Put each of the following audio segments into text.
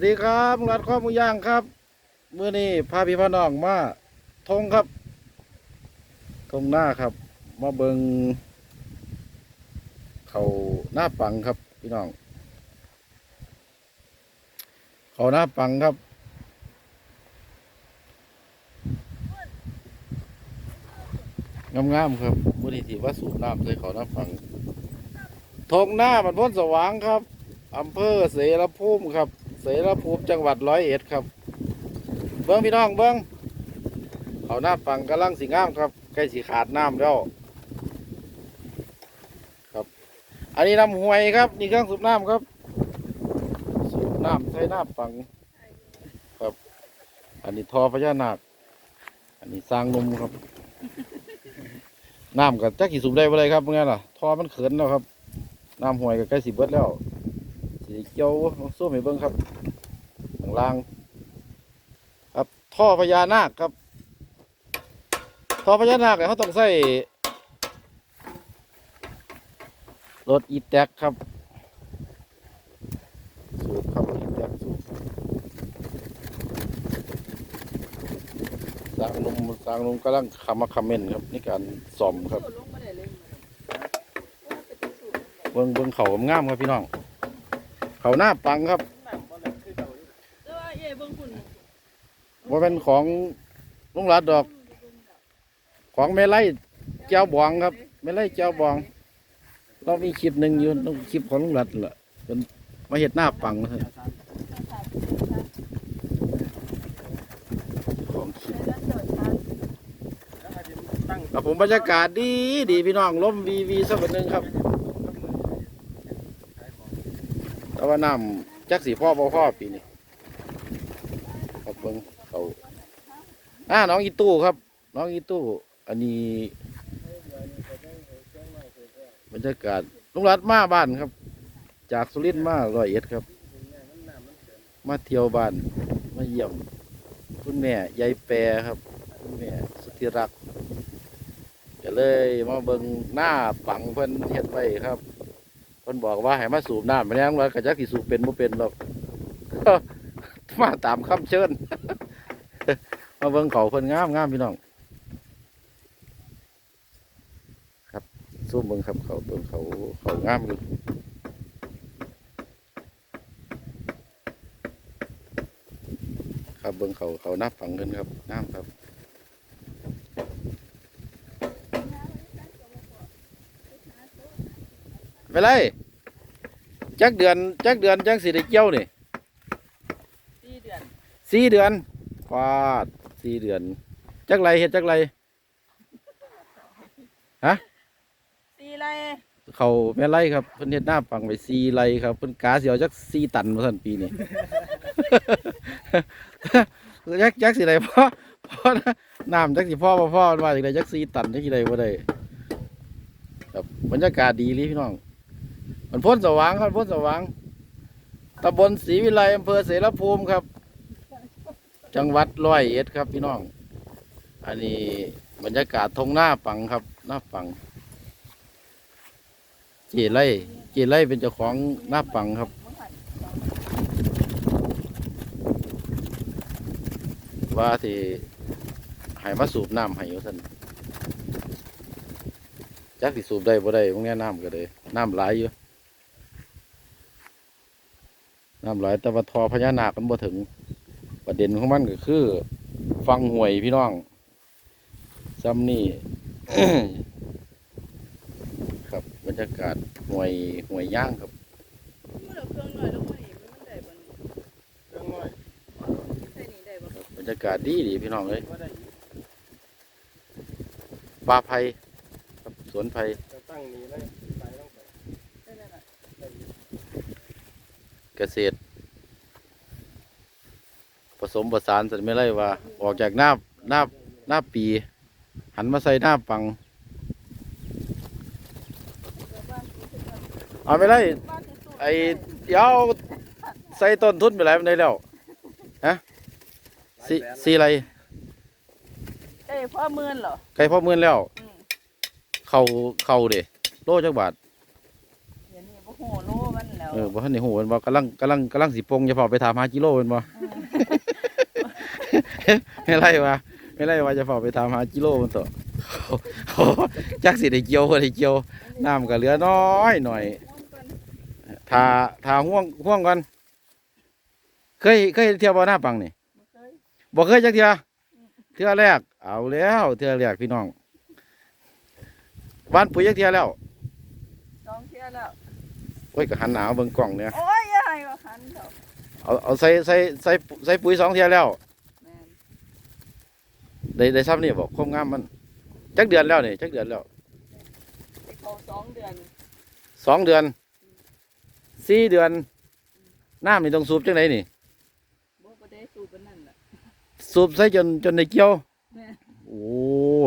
วัสดีครับลุงรัดข้อหมูย่างครับเมื่อนี้พาพี่พ่อน้องมาทงครับทงหน้าครับ มาเบิงเขาหน้าปังครับ พี่น้อง เขาหน้าปังครับ งามๆครับมื่อนี้ที่ว่าสูบน้ำใส่เขาหน้าปังทงหน้ามันพ้นสว่างครับอำเภอเสรภูมิครับ เสรภูมิจังหวัดร้อยเอ็ดครับ เบิ้งพี่น้องเบิ้งเขาหน้าปังกำลังสีงามครับใกล้สีขาดน้ำแล้วครับ อันนี้น้ำห้วยครับ นี่เครื่องสูบน้ำครับ สูบน้ำใส่หน้าปังครับ อันนี้ทอพญานาคอันนี้สร้างนมครับน้ำกับจักกี่สูบได้บ่เลยครับเมื่อไงล่ะทอมันเขินแล้วครับน้ำห้วยก็ใกล้สิเบิดแล้ว สีเขียวสู้ให้เบิ่งครับข้างล่าง ครับท่อพญานาคครับท่อพญานาคเนี่ยเขาต้องใส่รถอีแท็กครับ สูบครับอีแท็กสูบสร้างนุ่มสร้างนุ่มกำลังคำมาคอมเมนครับนี่การซ่อมครับ เบิ่งเบิ่งเขางามครับพี่น้อง เขาหน้าปังครับว่าเป็นของลุงรัดดอก ของแม่ไล่เจ้าบองครับแม่ไล่เจ้าบอง เรามีคลิปหนึ่งอยู่ต้องคลิปของลุงรัดแหละเป็นมาเห็ดหน้าปังนะครับของคลิปครับผมบรรยากาศดีดีพี่น้องล้มวีวีสักวันหนึ่งครับ แต่ ว่าน้ำจักสีพ่อพ่อพ่อปีนี้ครับเบิ่งเขาอ่าน้องอีตู้ครับ น้องอีตู้ อันนี้บรรยากาศลุงรัดมาบ้านครับ จากสุรินทร์มาร้อยเอ็ดครับ มาเที่ยวบ้าน มาเยี่ยม คุณแม่ยายแปรครับ คุณแม่สุธิรักก็เลยมาเบิ่งหน้าปังเพิ่นเฮ็ดไว้ครับ พิ่นบอกว่าให้มาสูบน้ำมาแล้วว่ากระจักสิสูบเป็นบ่เป็นหรอกมาตามคำเชิญ มาเบิ่งเขาเพิ่นงามงามพี่น้อง ครับซูมเบิ่งครับเขาเบิ่งเขาเขางามอยู่ครับเบิ่งเขาเขาหน้าฝังกันครับงามครับ ไปเลยจักเดือนจักเดือนจักสิได้เกี่ยวนี่สี่เดือนสี่เดือนฟาดสี่เดือน จักไรเฮ็ดจักไรสี่ไรเขาแม่ไรครับเพิ่นเฮ็ดหน้าปังไปสี่ไรครับเพิ่นกาเสียวจักสี่ตันมาสั่นปีนี้จักจักสิได้พ่อพ่อนะน้ำจักสิพ่อบ่พ่อว่าจักไดจักสี่ตันจักสิได้บ่ได้ครับบรรยากาศดีเลยพี่น้อง มันพ้นสว่างครับพ้นสว่างตำบลศรีวิไลอำเภอเสรภูมิครับ จังหวัดร้อยเอ็ดครับ พี่น้อง อันนี้บรรยากาศทงหน้าปังครับหน้าปังเจไล่เจไล่เป็นเจ้าของหน้าปังครับ ว่าที่ให้มาสูบน้ำให้ยู่ท่านจักสิสูบได้บ่ได้พวกนี้น้ำก็เลยน้ำหลายอยู่ น้ำหลายแต่ว่าทอพญานาคมันบ่ถึง ประเด็นของมันก็คือ ฟังห่วยพี่น้องซ้ำนี่ ครับบรรยากาศห่วยห่วยย่างครับเมื่อเราเครื่องหน่อยลงมาอีกมันได้บ่เครื่องหน่อยใส่นี่ได้บ่บรรยากาศดีดีพี่น้องเลยป่าไผ่ครับสวนไผ่ตั้งนี้เลยไปต้องไป ได้แล้วล่ะ เกษตร ผสมผสานสันไม่ไรว่า ออกจากหน้าหน้าหน้าปี หันมาใส่หน้าปัง เอาไม่ไรบ้านที่สุดไอ้เดี๋ยวใส่ต้นทุนไปหลายปานใดแล้วฮะสีสีอะไรเอ้ยพ่อหมื่นเหรอไก่พ่อมื่นแล้ว อืมเข่าเข่าเด้โลจักบาทเดี๋ยวนี้บ่โหโลมันแล้ว เออบ่ทันได้ฮู้มันบ่กำลังกำลังกำลังสิปงอย่าพอไปถามหากิโลแมันบ่ไม่ไรวะไม่ไรวะจะพอไปถามหากิโลมันต่อโอ้จักสิได้เกี่ยวบ่ได้เกี่ยวน้ำก็เหลือน้อยหน่อยม่วนก่อนทาทาห่วงห่วงก่อนเคยเคยเที่ยวบ่อหน้าปังนี่บ่เคยบ่เคยจักเที่ยเที่ยวแรก เอาแล้วเที่ยวแรกพี่น้องบ้านปุ๋ยจักเที่ยแล้ว สองเที่ยแล้ว โอ้ยก็หันหนาวเบิ่งกล้องเนี่ยโอ้ยอย่าให้ว่าคันเถอะเอาเอาใส่ใส่ใส่ใส่ปุ๋ยสองเที่ยแล้วแม่นได้ได้ซ้ำนี่บอกความงามมันจักเดือนแล้วนี่จักเดือนแล้วสิเข้าสองเดือนสองเดือนสี่เดือนน้ำนี่ต้องสูบจังไหนนี่ บ่บ่ได้สูบปานนั้นล่ะสูบใส่จนจนได้เกี่ยว แม่นโอ้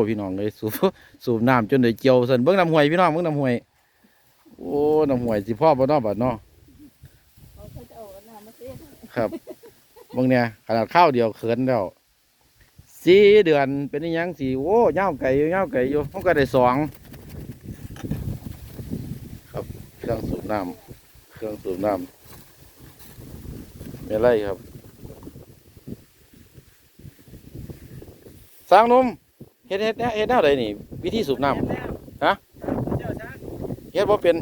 พี่น้องเลยสูบ สูบน้ำจนได้เกี่ยวสันเบิ้งน้ำห้วยพี่น้องเบิ้งน้ำห้วย โอ้น้ำห้วยสิพ่อบ่เนอบัดเนาะเขาเขาจะเอาน้ำมาเทให้ครับเบิ้งเนี่ยขนาดข้าวเดียวเขินแล้วสี่เดือนเป็นอิหยังสี่โอ้ยาวไก่อยู่ยาวไก่อยู่มันก็ได้สองครับเครื่องสูบน้ำเครื่องสูบน้ำไม่ไรครับสร้างหนุ่มเฮ็ดเฮ็ดเฮ็ดแนวใดนี่ วิธีสูบน้ำฮะเจ้าช้าง เฮ็ดบ่เป็น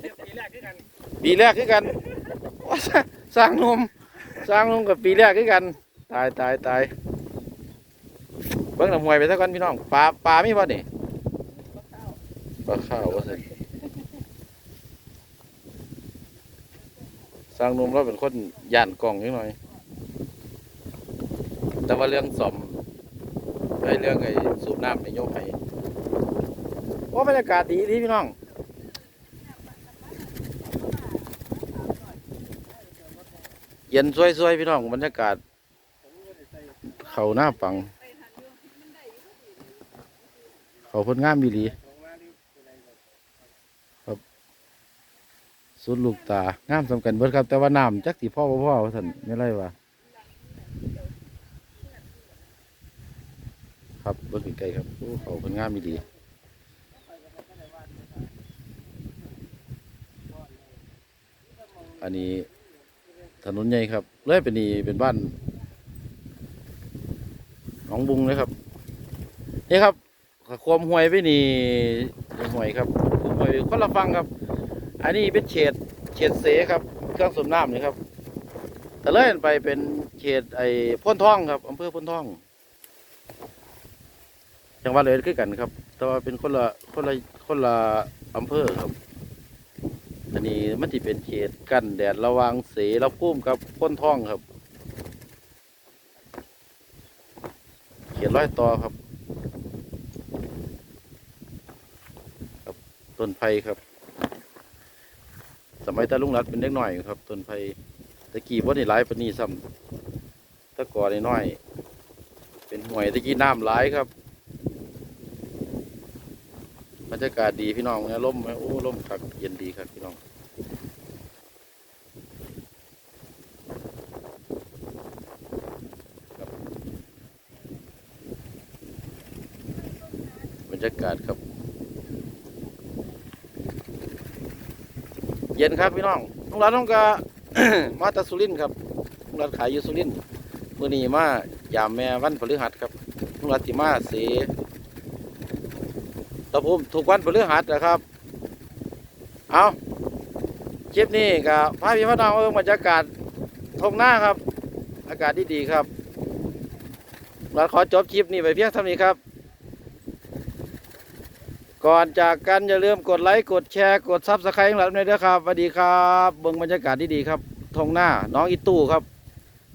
เจ็บปีแรกคือกันปีแรกคือกันว่าสร้างสร้างหนุ่มสร้างหนุ่มกับปีแรกคือกัน ตายตายตายเบิ่งน้ำห้วยไปซะก่อนพี่น้องปลาปลามีบ่นี่ก็เข้าปลาข้าวว่าซั่นสร้างหนุ่มเราเป็นคนย่านกล่องนิดหน่อย แต่ว่าเรื่องซ่อมไอ้เรื่องไอ้สูบน้ำในโยกให้ โอ้บรรยากาศดีดีพี่น้องเย็นสวยๆพี่น้องบรรยากาศ เขาหน้าปัง เขาเพนงามบีหลีลงมาดิอะไรแบสุดลูกตางามสำคัญเบิดครับ แต่ว่าน้ำจักสีพ่อพ่อว่าท่านไม่ไรวะครับเบิ่งใกล้ครับเขาเพนงามบีห อันนี้ถนนใหญ่ครับเลยเป็นนี่เป็นบ้านหนองบุงเลยครับนี่ครับความห่วยไปนี่ห่วยครับความห่วยคนละฟังครับ อันนี้เป็นเขตเขตเสครับเครื่องสูบน้ำนี่ครับ แต่เลยไปเป็นเขตไอ้พ้นท่องครับอำเภอพ้นท่องจังหวัดเลยคือกันครับ แต่ว่าเป็นคนละคนละคนละอำเภอครับ อันนี้มันที่เป็นเขตกันแดดระวางเสระพุ่มครับพ้นท่องครับ เขตร้อยต่อครับ ครับต้นไผ่ครับ สมัยตาลุงรัดเป็นเด็กหน่อยครับต้นไผ่ตะกี้ว่านี่หลายปนนี้ซ้ำตะกอนน้อย เป็นห่วยตะกี้น้ำหลายครับ บรรยากาศดีพี่น้องเนี่ยลมไหมโอ้ลมคักเย็นดีครับพี่น้องบบรรยากาศครับ เย็นครับพี่น้องลุงรัฐน้องกามาตาสุรินครับลุงรัฐขายอยู่สุรินมื่อนี้มายามแม่วันพฤหัสครับลุงรัฐติมาเส ตะพุ่มถูกวันพฤหัสนะครับ เอาคลิปนี้กับพาพี่พ่อน้องเอิงบรรยากาศทงหน้าครับ อากาศดีๆครับ เราขอจบคลิปนี้ไปเพียงเท่านี้ครับ ก่อนจากกันอย่าลืมกดไลค์กดแชร์กดซับสไครต์ของเราด้วยนะครับสวัสดีครับเบิ่งบรรยากาศดีๆครับทงหน้าน้องอีตู้ครับ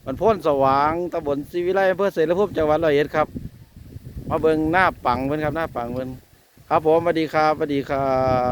มันพ้นสว่างตำบลศรีวิไลอำเภอเสรภูมิจังหวัดร้อยเอ็ดครับ มาเบิ่งหน้าปังเพิ่นครับหน้าปังเพิ่น ครับผมสวัสดีครับสวัสดีครับ